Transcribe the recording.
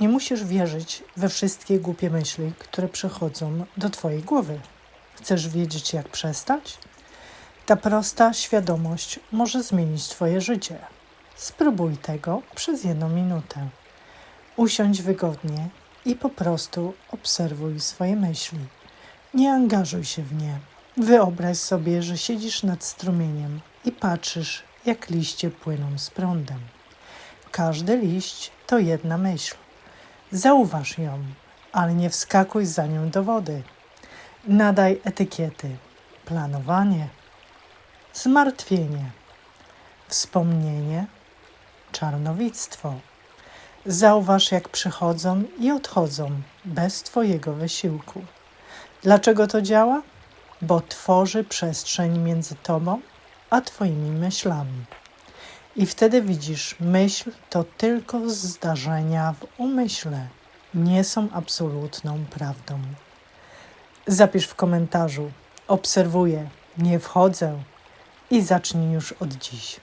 Nie musisz wierzyć we wszystkie głupie myśli, które przychodzą do Twojej głowy. Chcesz wiedzieć, jak przestać? Ta prosta świadomość może zmienić Twoje życie. Spróbuj tego przez jedną minutę. Usiądź wygodnie i po prostu obserwuj swoje myśli. Nie angażuj się w nie. Wyobraź sobie, że siedzisz nad strumieniem i patrzysz, jak liście płyną z prądem. Każdy liść to jedna myśl. Zauważ ją, ale nie wskakuj za nią do wody. Nadaj etykiety: planowanie, zmartwienie, wspomnienie, czarnowictwo. Zauważ, jak przychodzą i odchodzą bez Twojego wysiłku. Dlaczego to działa? Bo tworzy przestrzeń między Tobą a Twoimi myślami. I wtedy widzisz, myśl to tylko zdarzenia w umyśle, nie są absolutną prawdą. Zapisz w komentarzu: Obserwuję, nie wchodzę i zacznij już od dziś.